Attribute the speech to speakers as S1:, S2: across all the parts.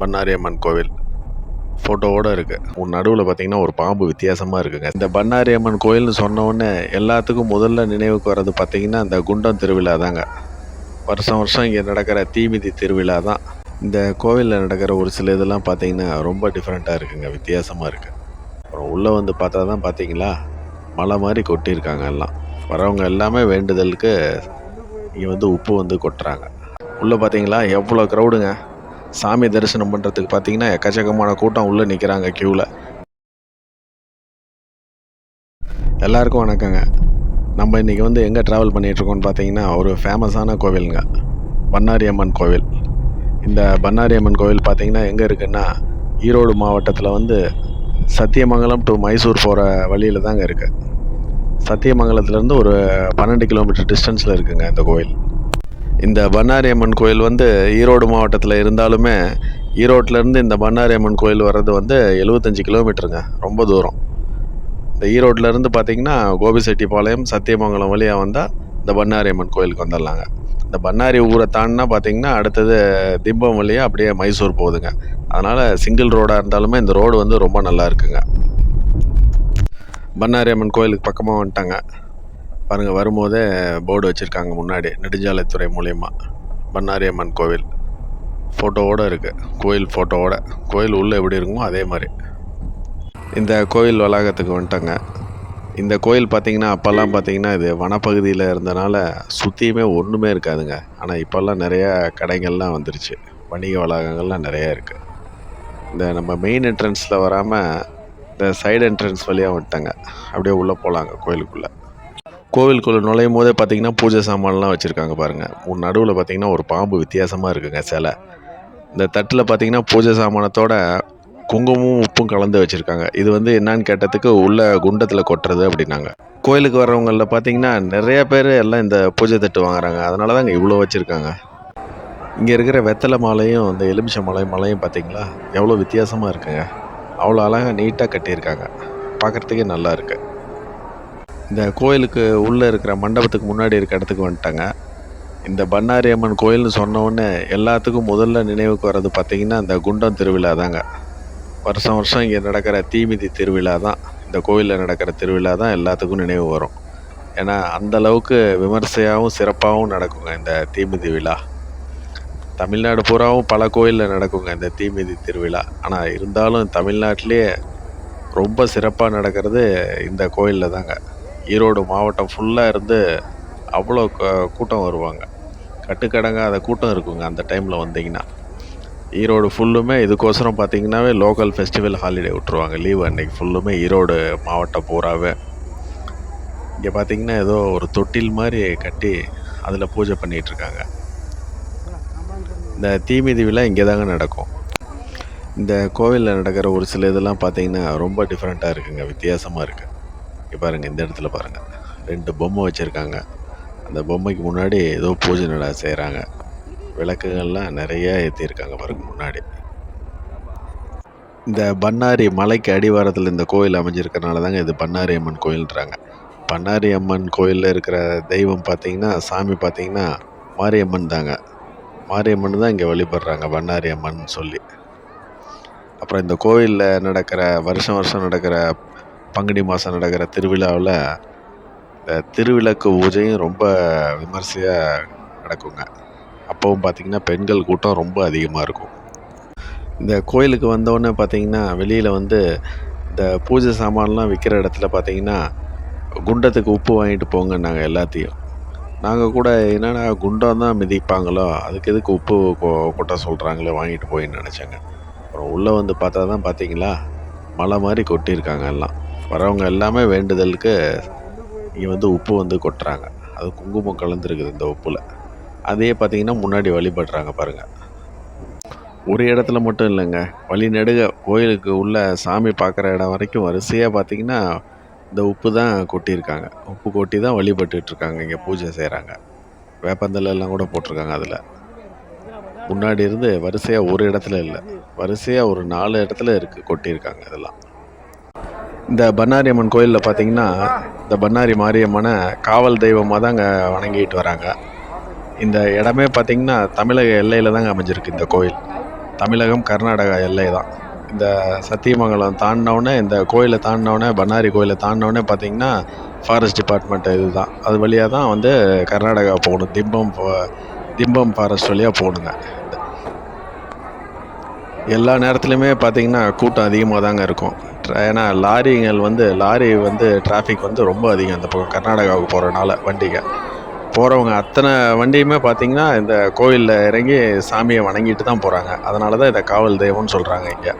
S1: பண்ணாரி அம்மன் கோவில். ஃபோட்டோவோடு இருக்குது உன் நடுவில் பார்த்தீங்கன்னா ஒரு பாம்பு வித்தியாசமாக இருக்குங்க. இந்த பண்ணாரி அம்மன் கோயில்னு சொன்ன எல்லாத்துக்கும் முதல்ல நினைவுக்கு வர்றது பார்த்திங்கன்னா இந்த குண்டம் திருவிழா தாங்க. வருஷம் வருஷம் இங்கே நடக்கிற தீமிதி திருவிழா தான். இந்த கோவிலில் நடக்கிற ஒரு சில இதெல்லாம் பார்த்தீங்கன்னா ரொம்ப டிஃப்ரெண்ட்டாக இருக்குங்க. வித்தியாசமாக இருக்குது அப்புறம் உள்ளே வந்து பார்த்தா தான் பார்த்தீங்களா மலை மாதிரி கொட்டியிருக்காங்க எல்லாம். வரவங்க எல்லாமே வேண்டுதலுக்கு இங்கே வந்து உப்பு வந்து கொட்டுறாங்க. உள்ளே பார்த்தீங்களா எவ்வளோ க்ரௌடுங்க சாமி தரிசனம் பண்ணுறதுக்கு பார்த்தீங்கன்னா எக்கச்சக்கமான கூட்டம் உள்ளே நிற்கிறாங்க க்யூவில் எல்லாருக்கும் வணக்கங்க. நம்ம இன்றைக்கி வந்து எங்கே ட்ராவல் பண்ணிகிட்ருக்கோம்னு பார்த்தீங்கன்னா ஒரு ஃபேமஸான கோவிலுங்க. பண்ணாரி அம்மன் கோவில். இந்த பண்ணாரி அம்மன் கோவில் பார்த்தீங்கன்னா எங்கே இருக்குன்னா ஈரோடு மாவட்டத்தில் வந்து சத்தியமங்கலம் டு மைசூர் போகிற வழியில் தாங்க இருக்குது சத்தியமங்கலத்துலேருந்து ஒரு பன்னெண்டு கிலோமீட்டர் டிஸ்டன்ஸில் இருக்குங்க இந்த கோயில் இந்த பண்ணாரி அம்மன் கோயில் வந்து ஈரோடு மாவட்டத்தில் இருந்தாலுமே ஈரோட்டிலேருந்து இந்த பண்ணாரி அம்மன் கோயில் வர்றது வந்து எழுபத்தஞ்சி கிலோமீட்டருங்க ரொம்ப தூரம். இந்த ஈரோட்டிலேருந்து பார்த்தீங்கன்னா கோபிசெட்டிப்பாளையம் சத்தியமங்கலம் வழியாக வந்தால் இந்த பண்ணாரி அம்மன் கோயிலுக்கு வந்துடலாங்க. இந்த பண்ணாரி ஊரை தாண்டினா பார்த்தீங்கன்னா அடுத்தது திம்பம் வழியாக அப்படியே மைசூர் போகுதுங்க. அதனால் சிங்கிள் ரோடாக இருந்தாலுமே இந்த ரோடு வந்து ரொம்ப நல்லா இருக்குங்க. பண்ணாரி அம்மன் கோயிலுக்கு பக்கமாக வந்துட்டாங்க. பாருங்கள் வரும்போதே போர்டு வச்சுருக்காங்க முன்னாடி நெடுஞ்சாலைத்துறை மூலயமா. பண்ணாரி அம்மன் கோவில். ஃபோட்டோவோடு இருக்குது கோயில் ஃபோட்டோவோட கோயில் உள்ளே எப்படி இருக்குமோ அதே மாதிரி. இந்த கோயில் வளாகத்துக்கு வந்துட்டாங்க. இந்த கோயில் பார்த்தீங்கன்னா அப்போல்லாம் பார்த்தீங்கன்னா இது வனப்பகுதியில் இருந்தனால சுற்றியுமே ஒன்றுமே இருக்காதுங்க. ஆனால் இப்போல்லாம் நிறையா கடைகள்லாம் வந்துருச்சு. வணிக வளாகங்கள்லாம் நிறையா இருக்குது இந்த நம்ம மெயின் என்ட்ரன்ஸில் வராமல் இந்த சைடு என்ட்ரன்ஸ் வழியாக வந்துட்டாங்க. அப்படியே உள்ளே போகலாங்க கோயிலுக்குள்ளே. கோவிலுக்குள்ளே நுழையும் போதே பார்த்தீங்கன்னா பூஜை சாமான்லாம் வச்சுருக்காங்க பாருங்கள் உன் நடுவில் பார்த்தீங்கன்னா ஒரு பாம்பு வித்தியாசமாக இருக்குங்க சிலை. இந்த தட்டில் பார்த்தீங்கன்னா பூஜை சாமானத்தோட குங்குமமும் உப்பும் கலந்து வச்சுருக்காங்க. இது வந்து என்னன்னு கேட்டதுக்கு உள்ள குண்டத்தில் கொட்டுறது அப்படின்னாங்க. கோயிலுக்கு வர்றவங்களில் பார்த்தீங்கன்னா நிறைய பேர் எல்லாம் இந்த பூஜை தட்டு வாங்குறாங்க. அதனால தான் இங்கே இவ்வளோ வச்சுருக்காங்க. இங்கே இருக்கிற வெத்தலை மாலையும் இந்த எலுமிச்சை மலை மலையும் பார்த்தீங்களா எவ்வளோ வித்தியாசமாக இருக்குங்க. அவ்வளோ அழகாக நீட்டாக கட்டியிருக்காங்க. பார்க்குறதுக்கே நல்லா இருக்குது இந்த கோயிலுக்கு உள்ளே இருக்கிற மண்டபத்துக்கு முன்னாடி இருக்க இடத்துக்கு வந்துட்டாங்க. இந்த பண்ணாரி அம்மன் கோயில்னு சொன்ன எல்லாத்துக்கும் முதல்ல நினைவுக்கு வர்றது பார்த்திங்கன்னா இந்த குண்டம் திருவிழா தாங்க. வருஷம் வருஷம் இங்கே நடக்கிற தீமிதி திருவிழா தான். இந்த கோயிலில் நடக்கிற திருவிழா தான் எல்லாத்துக்கும் நினைவு வரும். ஏன்னா அந்த அளவுக்கு விமர்சையாகவும் சிறப்பாகவும் நடக்குங்க இந்த தீமிதி விழா. தமிழ்நாடு பூராவும் பல கோயிலில் நடக்குங்க இந்த தீமிதி திருவிழா. ஆனால் இருந்தாலும் தமிழ்நாட்டிலே ரொம்ப சிறப்பாக நடக்கிறது இந்த கோயிலில் தாங்க. ஈரோடு மாவட்டம் ஃபுல்லாக இருந்து அவ்வளோ கூட்டம் வருவாங்க. கட்டுக்கடங்காத கூட்டம் இருக்குங்க அந்த டைமில் வந்தீங்கன்னா. ஈரோடு ஃபுல்லுமே இதுக்கோசரம் பார்த்தீங்கன்னாவே லோக்கல் ஃபெஸ்டிவல் ஹாலிடே விட்ருவாங்க லீவு அன்னைக்கு ஃபுல்லுமே ஈரோடு மாவட்டம் பூராவே. இங்கே பார்த்தீங்கன்னா ஏதோ ஒரு தொட்டில் மாதிரி கட்டி அதில் பூஜை பண்ணிகிட்ருக்காங்க இந்த தீமிதி விழா இங்கே தாங்க நடக்கும். இந்த கோவிலில் நடக்கிற ஒரு சில இதெல்லாம் பார்த்தீங்கன்னா ரொம்ப டிஃப்ரெண்ட்டாக இருக்குங்க வித்தியாசமாக இருக்குது இங்கே பாருங்கள் இந்த இடத்துல பாருங்கள் ரெண்டு பொம்மை வச்சுருக்காங்க. அந்த பொம்மைக்கு முன்னாடி ஏதோ பூஜை நட செய்கிறாங்க விளக்குகள்லாம் நிறைய ஏற்றிருக்காங்க பாருங்க முன்னாடி. இந்த பண்ணாரி மலைக்கு அடிவாரத்தில் இந்த கோயில் அமைஞ்சிருக்கனால தாங்க இது பண்ணாரி அம்மன் கோயில்ன்றாங்க. பண்ணாரி அம்மன் கோயிலில் இருக்கிற தெய்வம் பார்த்தீங்கன்னா சாமி பார்த்தீங்கன்னா மாரியம்மன் தாங்க. மாரியம்மன் தான் இங்கே வழிபடுறாங்க பண்ணாரி அம்மன் சொல்லி. அப்புறம் இந்த கோவிலில் நடக்கிற வருஷம் வருஷம் நடக்கிற பங்குனி மாதம் நடக்கிற திருவிழாவில் இந்த திருவிளக்கு பூஜையும் ரொம்ப விமர்சையாக நடக்குங்க. அப்போவும் பார்த்தீங்கன்னா பெண்கள் கூட்டம் ரொம்ப அதிகமாக இருக்கும். இந்த கோயிலுக்கு வந்தோடனே பார்த்தீங்கன்னா வெளியில் வந்து இந்த பூஜை சாமான்லாம் விற்கிற இடத்துல பார்த்தீங்கன்னா குண்டத்துக்கு உப்பு வாங்கிட்டு போங்க நாங்கள் எல்லாத்தையும். நாங்கள் கூட என்னென்னா குண்டம் தான் மிதிப்பாங்களோ அதுக்கு எதுக்கு உப்பு கொ- கொட்ட சொல்கிறாங்களே வாங்கிட்டு போயின்னு நினச்சேங்க. அப்புறம் உள்ளே வந்து பார்த்தா தான் பார்த்தீங்களா மலை மாதிரி கொட்டியிருக்காங்க எல்லாம். வரவங்க எல்லாமே வேண்டுதலுக்கு இங்கே வந்து உப்பு வந்து கொட்டுறாங்க. அது குங்குமம் கலந்துருக்குது இந்த உப்பில். அதையே பார்த்தீங்கன்னா முன்னாடி வழிபடுறாங்க பாருங்கள் ஒரு இடத்துல மட்டும் இல்லைங்க. வழி நெடுக கோயிலுக்கு உள்ள சாமி பார்க்குற இடம் வரைக்கும் வரிசையாக பார்த்தீங்கன்னா இந்த உப்பு தான் கொட்டியிருக்காங்க. உப்பு கொட்டி தான் வழிபட்டுருக்காங்க இங்கே பூஜை செய்கிறாங்க வேப்பந்தலை எல்லாம் கூட போட்டிருக்காங்க அதில். முன்னாடி இருந்து வரிசையாக ஒரு இடத்துல இல்லை. வரிசையாக ஒரு நாலு இடத்துல இருக்குது கொட்டியிருக்காங்க இதெல்லாம். இந்த பண்ணாரி அம்மன் கோயிலில் பார்த்தீங்கன்னா இந்த பண்ணாரி மாரியம்மனை காவல் தெய்வமாக தாங்க வணங்கிட்டு வராங்க. இந்த இடமே பார்த்தீங்கன்னா தமிழக எல்லையில் தாங்க அமைஞ்சிருக்கு இந்த கோயில். தமிழகம் கர்நாடகா எல்லை தான். இந்த சத்தியமங்கலம் தாண்டினவுடனே இந்த கோயிலை தாண்டினவுடனே பண்ணாரி கோயிலை தாண்டினவுடனே பார்த்தீங்கன்னா ஃபாரஸ்ட் டிபார்ட்மெண்ட் இது தான். அது வழியாக தான் வந்து கர்நாடகா போகணும். திம்பம் திம்பம் ஃபாரஸ்ட் வழியாக போகணுங்க. எல்லா நேரத்துலையுமே பார்த்தீங்கன்னா கூட்டம் அதிகமாக தாங்க இருக்கும். ஏன்னா லாரிங்கள் வந்து லாரி வந்து டிராஃபிக் வந்து ரொம்ப அதிகம் இந்த பக்கம் கர்நாடகாவுக்கு போகிறனால வண்டிங்க. போகிறவங்க அத்தனை வண்டியுமே பார்த்தீங்கன்னா இந்த கோவிலில் இறங்கி சாமியை வணங்கிட்டு தான் போகிறாங்க அதனால தான் இதை காவல் தெய்வம்னு சொல்கிறாங்க இங்கே.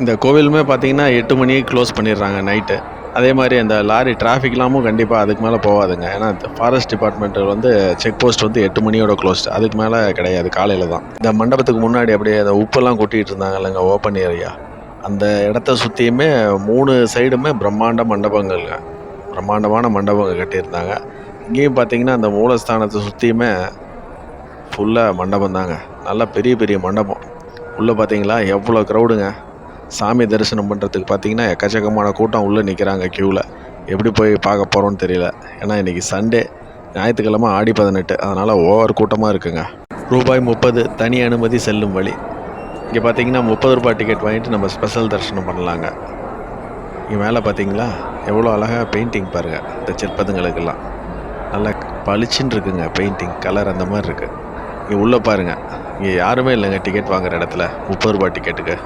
S1: இந்த கோவிலுமே பார்த்தீங்கன்னா எட்டு மணிக்கு க்ளோஸ் பண்ணிடுறாங்க நைட்டு அதே மாதிரி அந்த லாரி டிராஃபிக்லாமும் கண்டிப்பாக அதுக்கு மேலே போகாதுங்க. ஏன்னா ஃபாரஸ்ட் டிபார்ட்மெண்ட் வந்து செக் போஸ்ட் வந்து எட்டு மணியோட க்ளோஸ்ட் அதுக்கு மேலே கிடையாது காலையில் தான். இந்த மண்டபத்துக்கு முன்னாடி அப்படியே அந்த உப்பெல்லாம் கொட்டிகிட்டு இருந்தாங்க இல்லைங்க ஓப்பன் ஏரியா அந்த இடத்த சுற்றியுமே மூணு சைடுமே பிரம்மாண்ட மண்டபங்கள்ங்க. பிரம்மாண்டமான மண்டபங்கள் கட்டியிருந்தாங்க. இங்கேயும் பார்த்தீங்கன்னா அந்த மூலஸ்தானத்தை சுற்றியுமே ஃபுல்லாக மண்டபம் தாங்க நல்லா பெரிய பெரிய மண்டபம். உள்ளே பார்த்தீங்களா எவ்வளோ க்ரௌடுங்க சாமி தரிசனம் பண்ணுறதுக்கு பார்த்தீங்கன்னா எக்கச்சக்கமான கூட்டம் உள்ளே நிற்கிறாங்க க்யூவில் எப்படி போய் பார்க்க போகிறோன்னு தெரியல. ஏன்னா இன்றைக்கி சண்டே ஞாயிற்றுக்கிழமை ஆடி பதினெட்டு. அதனால் ஓவர் கூட்டமாக இருக்குங்க. ரூபாய் முப்பது தனி அனுமதி செல்லும் வழி. இங்கே பார்த்தீங்கன்னா முப்பது ரூபாய் டிக்கெட் வாங்கிட்டு நம்ம ஸ்பெஷல் தரிசனம் பண்ணலாங்க. இங்கே மேலே பார்த்தீங்களா எவ்வளோ அழகாக பெயிண்டிங் பாருங்கள் இந்த சிற்பத்துங்களுக்கெல்லாம். நல்லா பளிச்சுன்னு இருக்குங்க பெயிண்டிங் கலர் அந்த மாதிரி இருக்குது இங்கே உள்ளே பாருங்கள் இங்கே யாருமே இல்லைங்க டிக்கெட் வாங்குகிற இடத்துல. முப்பது ரூபாய் டிக்கெட்டுக்கு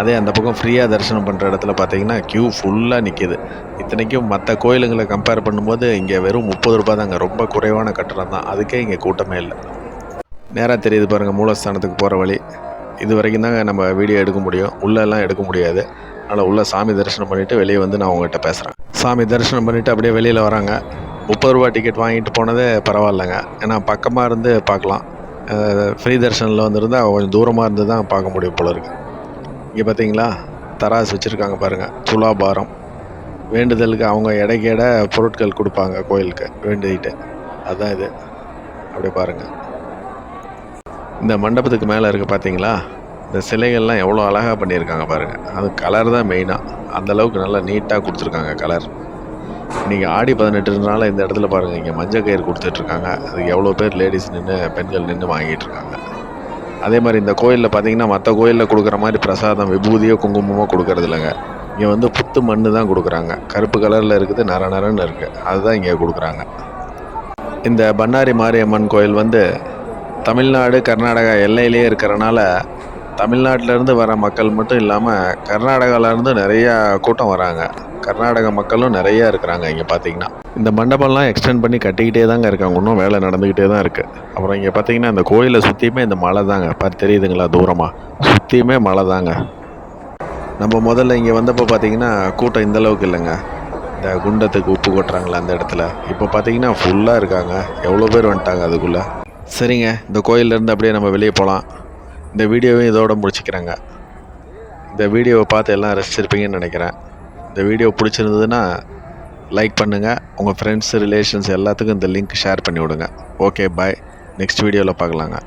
S1: அதே அந்த பக்கம் ஃப்ரீயாக தரிசனம் பண்ணுற இடத்துல பார்த்தீங்கன்னா க்யூ ஃபுல்லாக நிற்கிது இத்தனைக்கும் மற்ற கோயிலுங்களை கம்பேர் பண்ணும்போது இங்கே வெறும் முப்பது ரூபாய் தாங்க. ரொம்ப குறைவான கட்டணம் தான். அதுக்கே இங்கே கூட்டமே இல்லை. நேராக தெரியுது பாருங்கள் மூலஸ்தானத்துக்கு போகிற வழி. இது வரைக்கும் தாங்க நம்ம வீடியோ எடுக்க முடியும். உள்ளெல்லாம் எடுக்க முடியாது. அதனால் உள்ளே சாமி தரிசனம் பண்ணிவிட்டு வெளியே வந்து நான் உங்கள்கிட்ட பேசுகிறேன் சாமி தரிசனம் பண்ணிவிட்டு அப்படியே வெளியில் வராங்க. முப்பது ரூபா டிக்கெட் வாங்கிட்டு போனதே பரவாயில்லைங்க. ஏன்னா பக்கமாக இருந்து பார்க்கலாம். ஃப்ரீ தரிசனில் வந்துருந்தால் கொஞ்சம் தூரமாக இருந்து தான் பார்க்க முடியும் போல இருக்குது இங்கே பார்த்தீங்களா தராசு வச்சுருக்காங்க பாருங்கள் துலாபாரம் வேண்டுதலுக்கு அவங்க எடைக்கு பொருட்கள் கொடுப்பாங்க கோயிலுக்கு. வேண்டிக்கிட்டு. அதுதான் இது. அப்படியே பாருங்கள் இந்த மண்டபத்துக்கு மேலே இருக்குது பார்த்தீங்களா இந்த சிலைகள்லாம் எவ்வளோ அழகாக பண்ணியிருக்காங்க பாருங்கள் அது கலர் தான் மெயினாக அந்தளவுக்கு நல்லா நீட்டாக கொடுத்துருக்காங்க கலர் நீங்கள் ஆடி பதினெட்டுனால இந்த இடத்துல பாருங்கள் இங்கே மஞ்சள் கயிறு கொடுத்துட்ருக்காங்க அதுக்கு எவ்வளோ பேர் லேடிஸ் நின்று பெண்கள் நின்று வாங்கிட்டு இருக்காங்க. அதே மாதிரி இந்த கோயிலில் பார்த்தீங்கன்னா மற்ற கோயிலில் கொடுக்குற மாதிரி பிரசாதம் விபூதியோ குங்குமமோ கொடுக்கறது இல்லைங்க. இங்கே வந்து புத்து மண்ணு தான் கொடுக்குறாங்க. கருப்பு கலரில் இருக்குது நர நரன்னு இருக்குது அதுதான் இங்கே கொடுக்குறாங்க. இந்த பண்ணாரி மாரியம்மன் கோயில் வந்து தமிழ்நாடு கர்நாடகா எல்லையிலேயே இருக்கிறனால தமிழ்நாட்டிலேருந்து வர மக்கள் மட்டும் இல்லாமல் கர்நாடகாவிலேருந்து நிறையா கூட்டம் வராங்க. கர்நாடக மக்களும் நிறையா இருக்கிறாங்க இங்கே பார்த்தீங்கன்னா இந்த மண்டபம்லாம் எக்ஸ்டெண்ட் பண்ணி கட்டிக்கிட்டே தாங்க இருக்காங்க. இன்னும் வேலை நடந்துக்கிட்டே தான் இருக்குது அப்புறம் இங்கே பார்த்தீங்கன்னா இந்த கோயிலை சுற்றியுமே இந்த மலை தாங்க. பார்த்து தெரியுதுங்களா தூரமாக சுற்றியுமே மலை தாங்க. நம்ம முதல்ல இங்கே வந்தப்போ பார்த்தீங்கன்னா கூட்டம் இந்தளவுக்கு இல்லைங்க. இந்த குண்டத்துக்கு உப்பு கொட்டுறாங்களா அந்த இடத்துல. இப்போ பார்த்தீங்கன்னா ஃபுல்லாக இருக்காங்க. எவ்வளோ பேர் வந்துட்டாங்க அதுக்குள்ளே? சரிங்க. இந்த கோயிலேருந்து அப்படியே நம்ம வெளியே போகலாம். இந்த வீடியோவையும் இதோட முடிச்சுக்கிறேங்க. இந்த வீடியோவை பார்த்து எல்லாம் ரசிச்சிருப்பீங்கன்னு நினைக்கிறேன். இந்த வீடியோ பிடிச்சிருந்ததுன்னா லைக் பண்ணுங்கள் உங்கள் ஃப்ரெண்ட்ஸ் ரிலேஷன்ஸ் எல்லாத்துக்கும் இந்த லிங்க் ஷேர் பண்ணி விடுங்க ஓகே பாய் நெக்ஸ்ட் வீடியோவில் பார்க்கலாங்க.